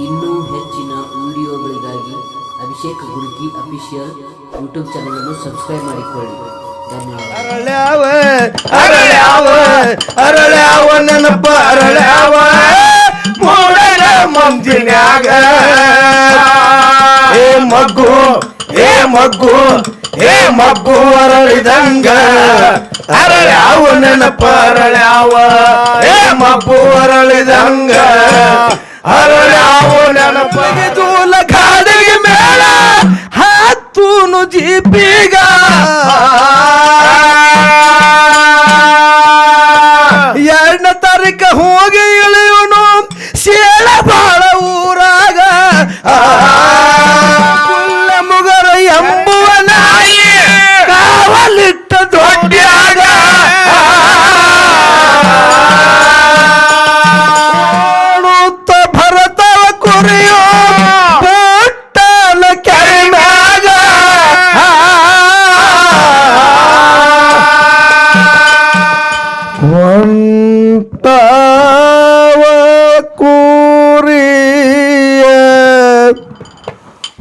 ಇನ್ನೂ ಹೆಚ್ಚಿನ ವಿಡಿಯೋಗಳಿಗಾಗಿ Abhishek Guruki official YouTube channel ಅನ್ನು ಸಬ್ಸ್ಕ್ರೈಬ್ ಮಾಡಿಕೊಳ್ಳಿ. ಅರಳ್ಯಾವ ಅರಳ್ಯಾವ ಮೂಡಲ ಮಂಜಿನ್ಯಾಗ. ಏ ಮಗ್ಗು ಏ ಮಗ್ಗು ಏ ಮಗ್ಗು ಅರಳಿದಂಗ. ಅರಳ್ಯಾವ ನೆನಪ, ಅರಳ್ಯಾವ. ಏ ಮಗ್ಗು ಅರಳಿದಂಗ. ದೂಲ ಗಾಡಿಗೆ ಮೇಳ ಹತ್ತೂನು ಜೀಪಿಗ.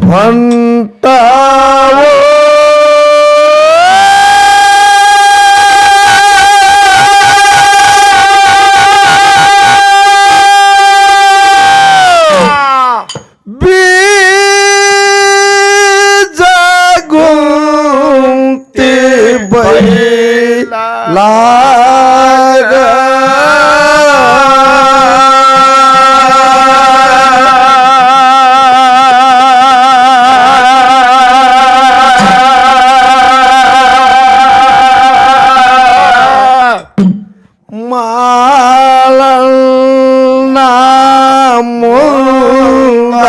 one ಮಾಳನ್ನ ಮುಂದ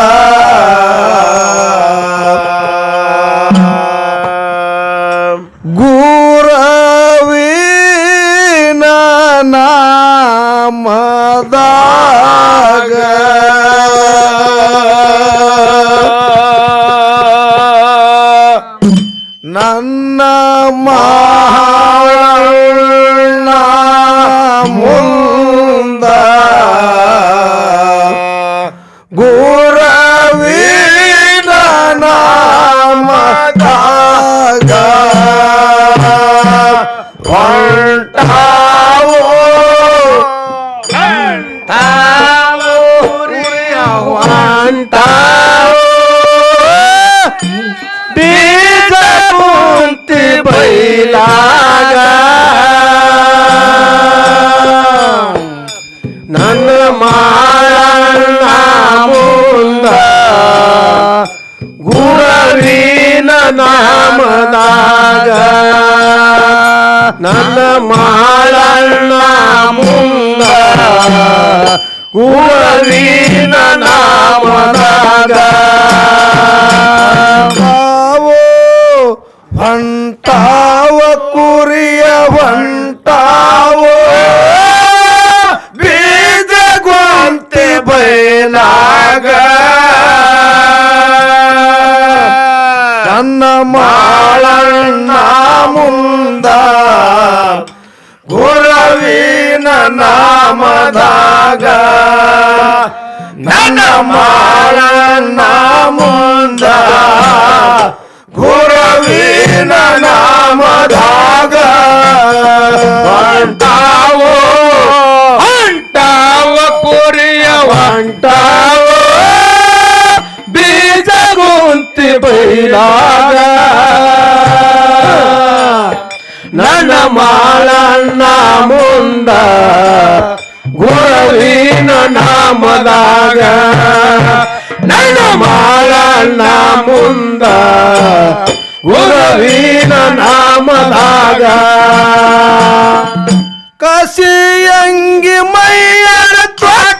ಗುರವಿನ ನಾಮದಾಗ ನನ್ನ ಮಾಳನ್ನ ಗುರವಿನ ನಾಮದಾಗ ತಾವೋ ಹೊಂಟಾವ ಕುರಿಯ ಹೊಂಟಾವೋ ಬೀಜ ಗೊಂತೆ ಬಯಲಾಗ ನನ್ನ ಮಾಳಣ್ಣ ಮುಂದ ನಾಮದಾಗ ನನ್ನ ಮಾಳಣ್ಣ ಮುಂದ ಗುರವಿನ ನಾಮದಾಗ ಹೊಂಟಾವೋ ಹೊಂಟಾವ ಕುರಿಯ ಹೊಂಟಾವೋ ಬೀಜ ಗುಂತಿ ಬೈಲಾಗ ನನ್ನ ಮಾಳಣ್ಣ ಮುಂದ ಗುರವಿನ ನಾಮದಾಗ ನನ್ನ ಮಾಳಣ್ಣ ಮುಂದ ಗುರವಿನ ನಾಮದಾಗ. ಕಸಿಯಂಗಿ ಮೈಯರ ತೊಟ್ಟ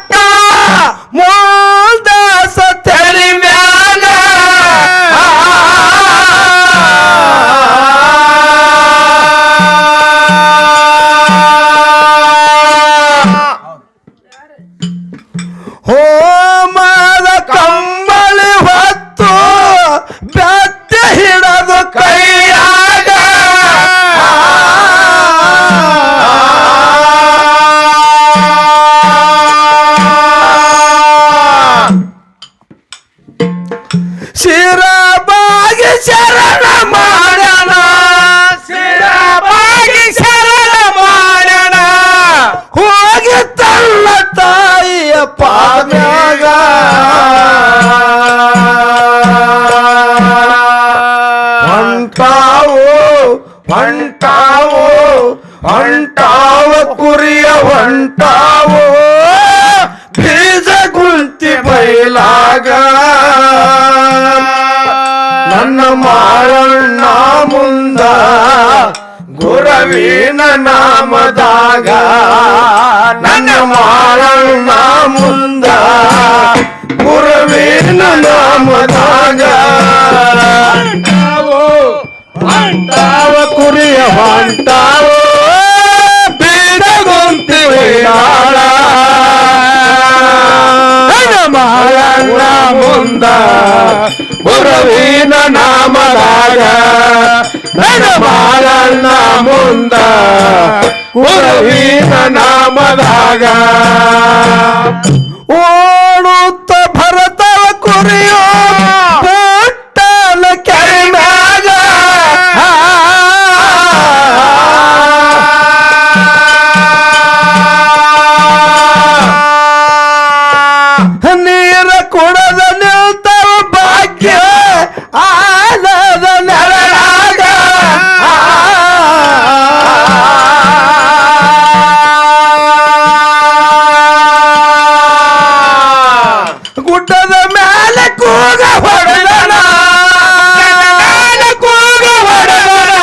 ಹೊಂಟಾವು ಹೊಂಟಾವು ಹೊಂಟಾವ ಕುರಿಯ ಹೊಂಟಾವು ಬೀಜ ಗುಂತಿ ಬೈಲಾಗ ನನ್ನ ಮಾರಣ್ಣ ಮುಂದ ಗುರವಿನ ನಾಮದಾಗ ನನ್ನ ಮಾರಣ್ಣ ಮುಂದ ಗುರವಿನ ನಾಮದಾಗ ಹೊಂಟಾವ ಕುರಿಯ ಹೊಂಟಾವ ಬೀಡಗೊಂತಿ ಬೈಲಾಗ ನನ್ನ ಮಾರಣ್ಣ ಮುಂದ, ಗುರುವಿನ ನಾಮದಾಗ. ನನ್ನ ಮಾರಣ್ಣ ಮುಂದ, ಗುರುವಿನ ನಾಮದಾಗ. ಓಡುತ್ತ ಕುಡದ ನಿಲ್ತವ ಭಾಗ್ಯ ಆಲದ ನೆರಳಾಗ ಗುಡ್ಡದ ಮೇಲೆ ಕೂಗ ಹೊಡೆದನ ಮೇಲೆ ಕೂಗ ಹೊಡೆದನ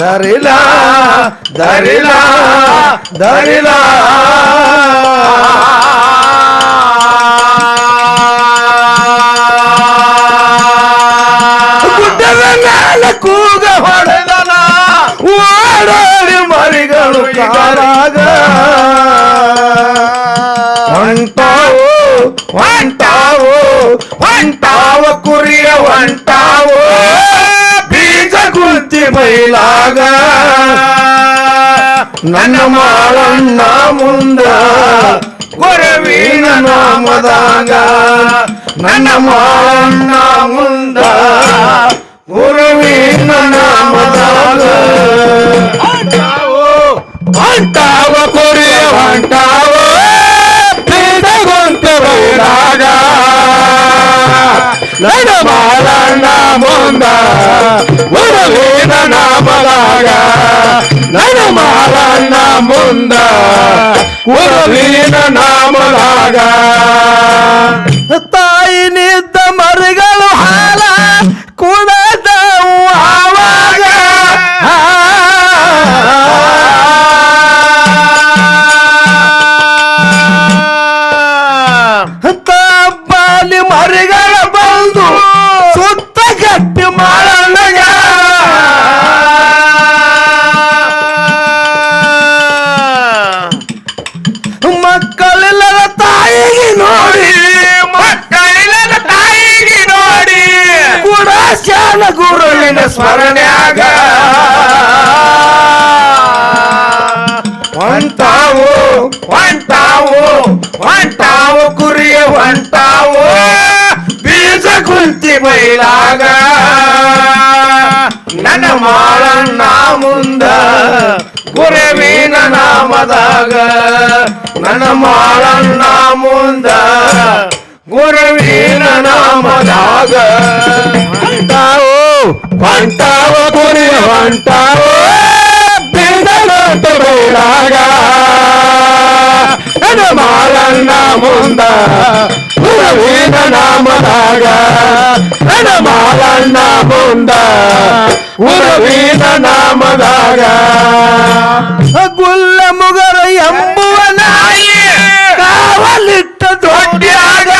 ದರಿಲ ದರಿಲ ದರಿಲ ಗುಡ್ಡದ ಮೇಲೆ ಕೂಗ ಹೊಡೆದನ. ಓಡಾಡಿ ಮರಿಗಳು ಕಾರಾಗ ಹೊಂಟಾವು ಹೊಂಟಾವು, ಹೊಂಟಾವ ಕುರಿಯ ಹೊಂಟಾವು. ಬೀಜ ಕುಂತಿ ಬೈಲಾಗ. ನನ್ನ ಮಾಳಣ್ಣ ಮುಂದ ಗುರವಿನ ನಾಮದಾಗ ನನ್ನ ಮಾಳಣ್ಣ ಮುಂದ ಗುರುವಿನ ನಾಮದಾಗ ಹೊಂಟಾವ ಕುರಿಯ ಹೊಂಟಾವ ಬೀಡಗೊಂತ ಬೈಲಾಗ ನನ್ನ ಮಾಳಣ್ಣ ಮುಂದ ಗುರುವಿನ ನಾಮದಾಗ ನನ್ನ ಮಾಲನ್ನ ಮುಂದ ಗುರುವಿನ ನಾಮದಾಗ. ಬೀಜ ಕುಂತಿ ಬೈಲಾಗ ನನ್ನ ಮಾಳಣ್ಣ ಮುಂದ ಗುರುವಿನ ನಾಮದಾಗ ನನ್ನ ಮಾಳಣ್ಣ ಮುಂದ ಗುರುವಿನ ನಾಮದಾಗ ಹೊಂಟಾವು ಹೊಂಟಾವ ಕುರಿಯ ಹೊಂಟಾವು ಬೇಡಾಗ ನನ್ನ ಮಾಲನ್ನ ಮುಂದ ಗುರುವಿನ ನಾಮದಾಗ ನನ್ನ ಮಾಲನ್ನ ಮುಂದ ಗುರುವಿನ ನಾಮದಾಗ ಗುಲ್ಲ ಮುಗರ ಎಂಬುವ ನಾಯಿ ಕಾವಲಿಟ್ಟ ದೊಡ್ಡಾಗ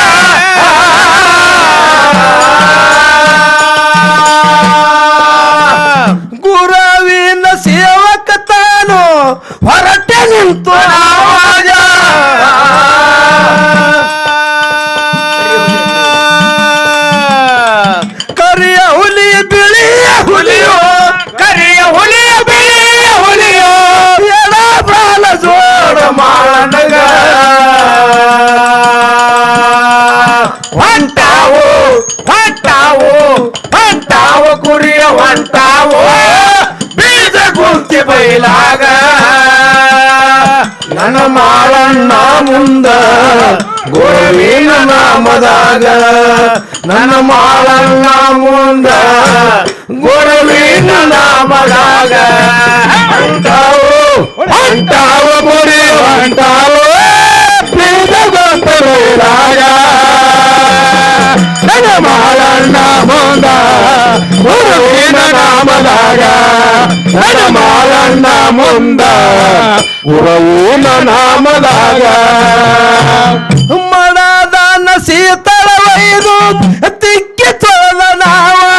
ఉంద గోవిన నామదాగ నన్న మాలన్న ముంద గోవిన నామదాగ అంటావు అంటావు మురి అంటావు ప్రీత గొప్ప రాగా ನನ್ನ ಮಾಳಣ್ಣ ಮುಂದ ಗುರುವಿನ ನಾಮದಾಗ ನನ್ನ ಮಾಳಣ್ಣ ಮುಂದ ಗುರುವಿನ ನಾಮದಾಗ. ಮಡದ ಸೀತಳ ವೈದು ತಿಕ್ಕಿ ತೊಳೆದ ನಾವಾಗ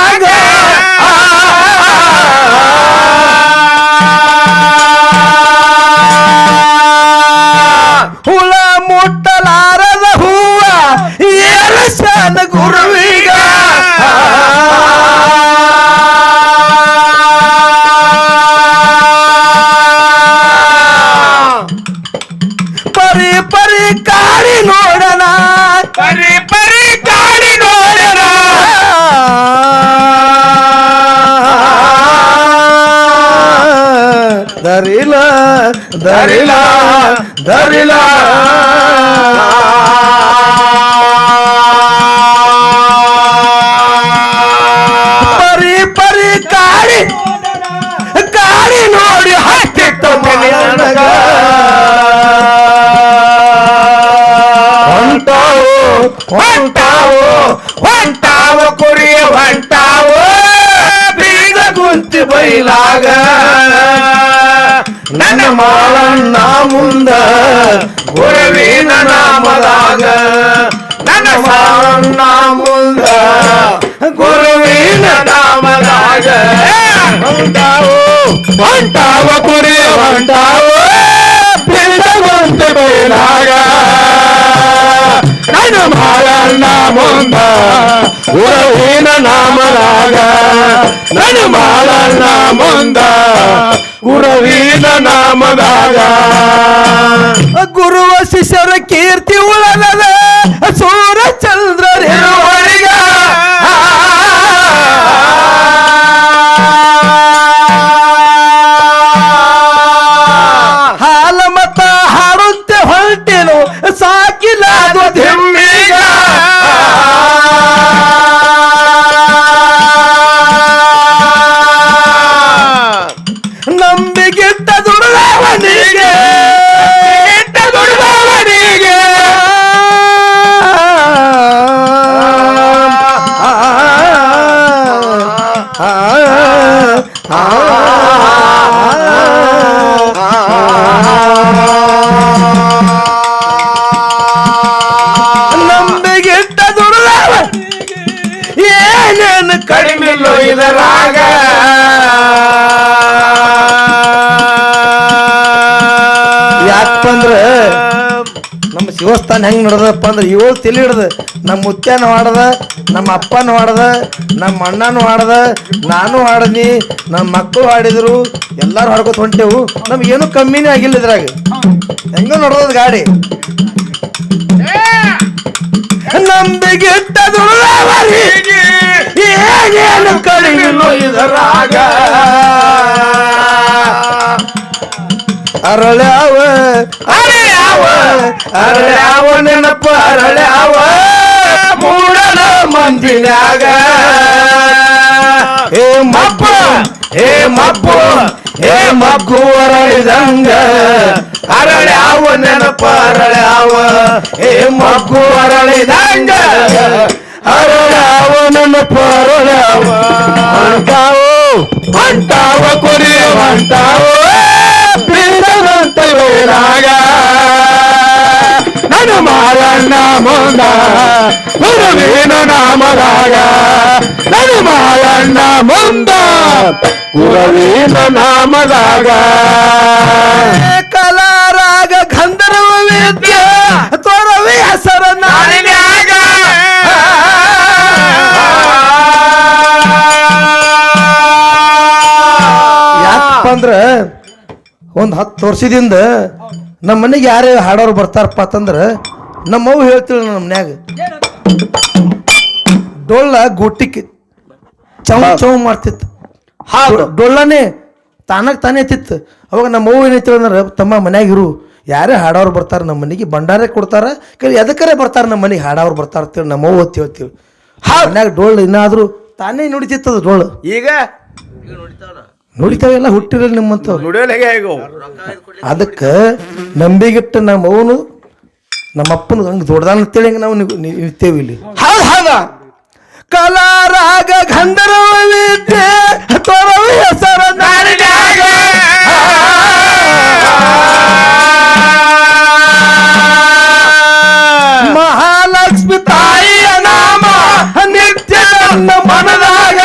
கோயிலாக நனமாளன் நாமுந்த உறவின நாமதாக. நனமாளன் நாமுந்த குருவின நாமதாக. ఉంటావు అంటావు కురే అంటావు పిల్లవంతమైనాగా ಮಾಳಣ್ಣ ಮುಂದ. ಗುರುವಿನ ನಾಮದಾಗ. ನನ್ನ ಮಾಳಣ್ಣ ಮುಂದ. ಗುರುವಿನ ನಾಮದಾಗ. ಗುರುವ ಶಿಷ್ಯರ ಕೀರ್ತಿ ಉಳಗದ. ಸೂರ ಚಂದ್ರರಿರುವರಿಗ ನಮ್ಮ ಹೆಂಗೆ ನಡೆದಪ್ಪ ಅಂದ್ರೆ ಏಳು ತಿಳಿ ಹಿಡ್ದ ನಮ್ಮ ಮುತ್ಯನ ಆಡ್ದ ನಮ್ಮ ಅಪ್ಪನ ಆಡದ ನಮ್ಮ ಅಣ್ಣನೂ ಆಡದ ನಾನು ಆಡದಿ ನಮ್ಮ ಮಕ್ಕಳು ಆಡಿದ್ರು ಎಲ್ಲಾರು ಆಡ್ಕೊತ ಹೊಂಟೆವು. ನಮಗೇನು ಕಮ್ಮಿನೇ ಆಗಿಲ್ಲ ಇದ್ರಾಗ. ಹೆಂಗ ನೋಡೋದ್ ಗಾಡಿ. ನಂಬಿಕೆ ದುರ್ಗಾವರಿಗೆ ಏನೇನು ಕಡಿಮೆಲ್ಲೋ ಇದರಾಗ ಅರಳ್ಯಾವ ಅರಳ್ಯಾವ ಅರಳ್ಯಾವ ನೆನಪ ಅರಳ್ಯಾವ ಮೂಡಲ ಮಂದಿನಾಗ ಏ ಮಪ್ಪ ಏ ಮಪ್ಪು ಏ ಮಗ್ಗು ಅರಳಿದಂಗ ಅರಳ್ಯಾವ ನೆನಪ ಅರಳ್ಯಾವ ಏ ಮಗ್ಗು ಅರಳಿದಂಗ ಅರಳ್ಯಾವ ನೆನಪ ಅರಳ್ಯಾವ ಹೊಂಟಾವು ಹೊಂಟಾವ ಕುರಿ ಹೊಂಟಾವು ಬೀರವಂತ ವೇರಾಗ ನನ್ನ ಮಾರಣ್ಣ ಮುಂದ ಗುರುವಿನ ನಾಮದಾಗ ನನ್ನ ಮಾರಣ್ಣ ಮುಂದ ಗುರುವಿನ ನಾಮದಾಗ ಕಲಾರಾಗ ಗಂಧರ್ವ ವಿದ್ಯ ತೊರವಿ ಹೆಸರ ನಾಡಿನ್ಯಾಗ ಯಾಕಪ್ಪ ಅಂದ್ರ ಒಂದ್ ಹತ್ತು ವರ್ಷದಿಂದ ನಮ್ಮ ಮನೆಗೆ ಯಾರೇ ಹಾಡೋರು ಬರ್ತಾರಪ್ಪ ಅಂತಂದ್ರೆ ನಮ್ಮವ್ವ ಹೇಳ್ತೀವಿ ನಮ್ಮ ಮನ್ಯಾಗ. ಡೊಳ್ಳ ಗುಟ್ಟಿಕ್ಕಿ ಚೌ ಚೌ ಮಾಡ್ತಿತ್ತು. ಹೌದು ಡೊಳ್ಳನೆ ತಾನಾಗ ತಾನೇ ಎತ್ತಿತ್ತು ಅವಾಗ ನಮ್ಮ ಅವ್ವ ಏನೈತಿ ಅಂದ್ರೆ ತಮ್ಮ ಮನ್ಯಾಗ ಇರು. ಯಾರೇ ಹಾಡೋರು ಬರ್ತಾರೆ ನಮ್ಮ ಮನೆಗೆ ಭಂಡಾರೇ ಕೊಡ್ತಾರ ಕೇಳಿ ಎದಕ್ಕರೆ ಬರ್ತಾರೆ ನಮ್ಮ ಮನೆಗೆ ಹಾಡೋರು ಬರ್ತಾರೆ ಅಂತೇಳಿ ನಮ್ಮ ಅಂತ ಹೇಳ್ತೀವಿ ಮನ್ಯಾಗ ಡೊಳ್ಳು ಇನ್ನಾದರೂ ತಾನೇ ನುಡಿತಿತ್ತು ಅದು ಡೊಳ್ಳು. ಈಗ? ನುಡಿತಾವೆಲ್ಲ ಹುಟ್ಟಿರಲಿ ನಿಮ್ಮಂತ ಅದಕ್ಕೆ ನಂಬಿಗಿಟ್ಟ ನಮ್ಮ ಅವನು ನಮ್ಮ ಅಪ್ಪನ ಹಂಗೆ ದೊಡ್ಡದಾನ ಅಂತೇಳಿ ಹಂಗೆ ನಾವು ನಿಂತೇವಿ ನಿಲ್ತೇವೆ ಇಲ್ಲಿ. ಹೌದು ಹೌದ? ಕಲಾರಾಗ ಗಂಧರ್ವ ವಿದ್ಯೆ ತೊರವ ಹೆಸರ. ಮಹಾಲಕ್ಷ್ಮಿ ತಾಯಿಯ ನಾಮ ನಿತ್ಯ ನನ್ನ ಮನದಾಗ.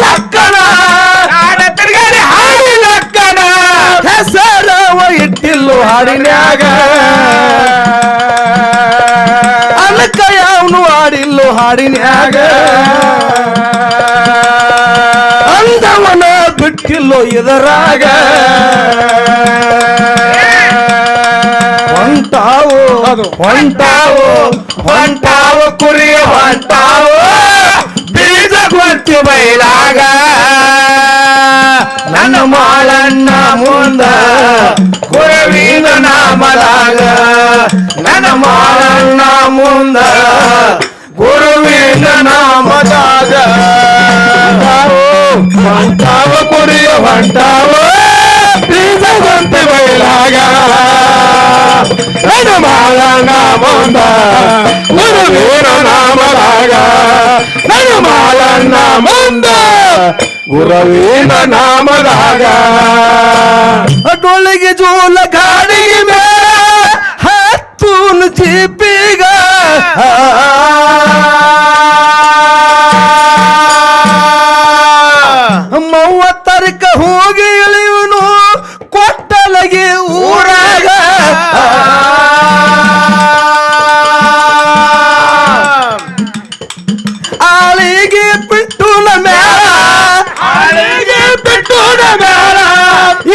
ಲಕ್ಕಣ. ನಾಡ ತಿರ್ಗಾಡಿ ಹಾಡಿ ಲಕ್ಕಣ. ಹೆಸರವ ಇಟ್ಟಿಲ್ಲು ಹಾಡಿನ್ಯಾಗ. ಅನಕ ಯಾವನು ಹಾಡಿಲ್ಲು ಹಾಡಿನ್ಯಾಗ. ಅಂದವನ ಬಿಟ್ಟಿಲ್ಲೋ ಇದರಾಗ. ಹೊಂಟಾವು ಹೊಂಟಾವು ಹೊಂಟಾವು ಕುರಿಯ ಹೊಂಟಾವು. ಗೊತ್ತಿ ಬೈಲಾಗ ನನ್ನ ಮಾಳಣ್ಣ ಮುಂದ ಕುರವಿನ ನಾಮದಾಗ ನನ್ನ ಮಾಳಣ್ಣ ಮುಂದ ಗುರುವಿನ ನಾಮದಾಗ ಹೊಂಟಾವ ಕುರಿಯ ಹೊಂಟಾವ ಬೀಜ ಗೊತ್ತಿ ಬೈಲಾಗ ನನ್ನ ಮಾಳಣ್ಣ ಮುಂದ ಗುರುವಿನ ನಾಮದಾಗ ನನ್ನ ನಾಮಂದ ಮುಂದ ಗುರವಿನ ನಾಮದಾಗ ಡೊಳ್ಳಿಗೆ ಜೋಲ ಗಾಡಿಗೆ ಮೇಲ ಹತ್ತೂನು ಜೀಪಿಗ ಮೂವತ್ತರಕ ಹೋಗಿ ಇಳಿಯುವನು ಕೊಟ್ಟಲಗಿ ಊರಾಗ. ಆಳಿಗೆ ಬಿಟ್ಟು ಮ್ಯಾಲ ಆಳಿಗೆ ಬಿಟ್ಟು ಮ್ಯಾಲ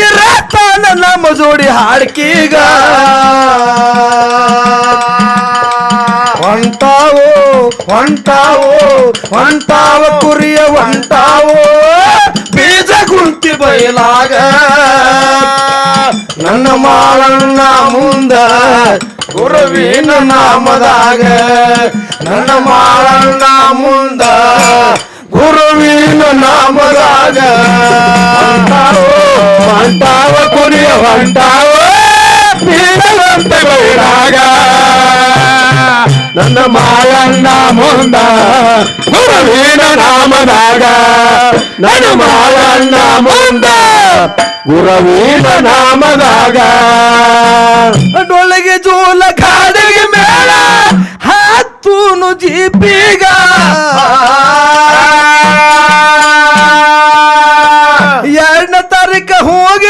ಇರತ್ತಾನ ನಮ್ಮ ಜೋಡಿ ಹಾಡ್ಕೀಗ. ಹೊಂಟಾವು ಹೊಂಟಾವು, ಹೊಂಟಾವ ಕುರಿಯ ಹೊಂಟಾವು. முத்தி பயிலாக. நன்னமாளன்னா முந்த குருவின் நாமதாக. நன்னமாளன்னா முந்த குருவின் நாமதாக. வண்டாவ குரிய வண்டாவ பீடவந்த பயிலாக. ನನ್ನ ಮಾಳಣ್ಣ ಮುಂದ ಗುರುವಿನ ನಾಮದಾಗ ನನ್ನ ಮಾಳಣ್ಣ ಮುಂದ ಗುರುವಿನ ನಾಮದಾಗ ಡೊಳಗೆ ಜೋಲ ಗಾಡಿಗೆ ಮೇಳ ಹತ್ತೂನು ಜೀಪಿಗ ಎರಡನೇ ತಾರೀಕ ಹೋಗಿ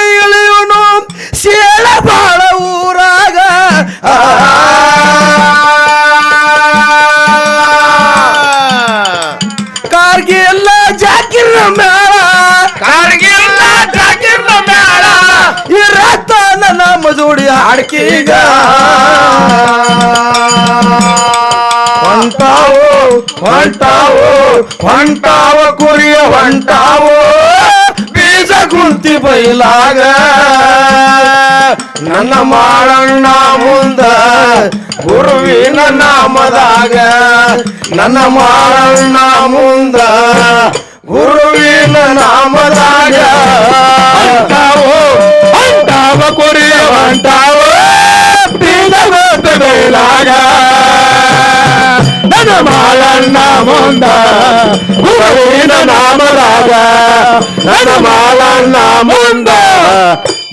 ಜೋಡಿ ಹಾಡ್ಕೀಗ ಹೊಂಟಾವು ಹೊಂಟಾವು, ಹೊಂಟಾವ ಕುರಿಯ ಹೊಂಟಾವು, ಬೀಜ ಕುಂತಿ ಬೈಲಾಗ. ನನ್ನ ಮಾಡಣ್ಣ ಮುಂದ ಗುರುವಿನ ನಾಮದಾಗ. ನನ್ನ ಮಾಡಣ್ಣ ಮುಂದ ಗುರುವಿನ ನಾಮದಾಗ. ಹೊಂಟಾವು, ಹೊಂಟಾವ ಕುರಿಯ అంటావు బీదబోతు వేలాగా నన్ను మాలన్న ముందా గురవీణ నామలాగా నన్ను మాలన్న ముందా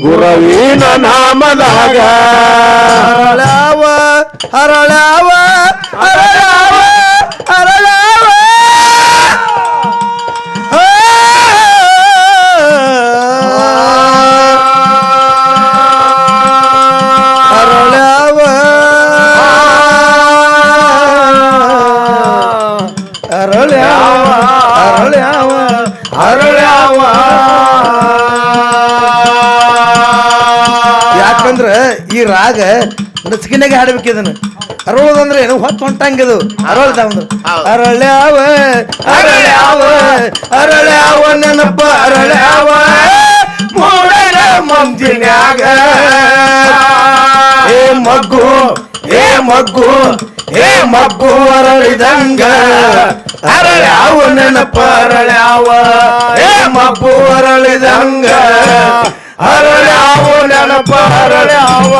గురవీణ నామలాగా హరళావ హరళావ హరళావ ಅರಳ್ಯಾವ ಅರಳ್ಯಾವ. ಯಾಕಂದ್ರೆ ಈ ರಾಗ ನಸ್ಕಿನಾಗೆ ಹಾಡ್ಬೇಕು ಇದನ್ನ. ಅರಳೋದಂದ್ರೆ ಏನು ಹೊತ್ತು ಹೊಂಟಂಗಿದು ಅರಳ್ದ ಒಂದು. ಅರಳ್ಯಾವ ಅರಳ್ಯಾವ ಅರಳ್ಯಾವ ನೆನಪ ಅರಳ್ಯಾವ. ಮೂಡಲ ಮಂದಿನ್ಯಾಗ ಏ ಮಗ್ಗು ಏ ಮಗ್ಗು ಏ ಮಗ್ಗು ಅರಳಿದಂಗ ಅರಳ್ಯಾವ ನೆನಪ ಅರಳ್ಯಾವ ಏ ಮಗ್ಗು ಅರಳಿದಂಗ ಅರಳ್ಯಾವ ನೆನಪ ಅರಳ್ಯಾವ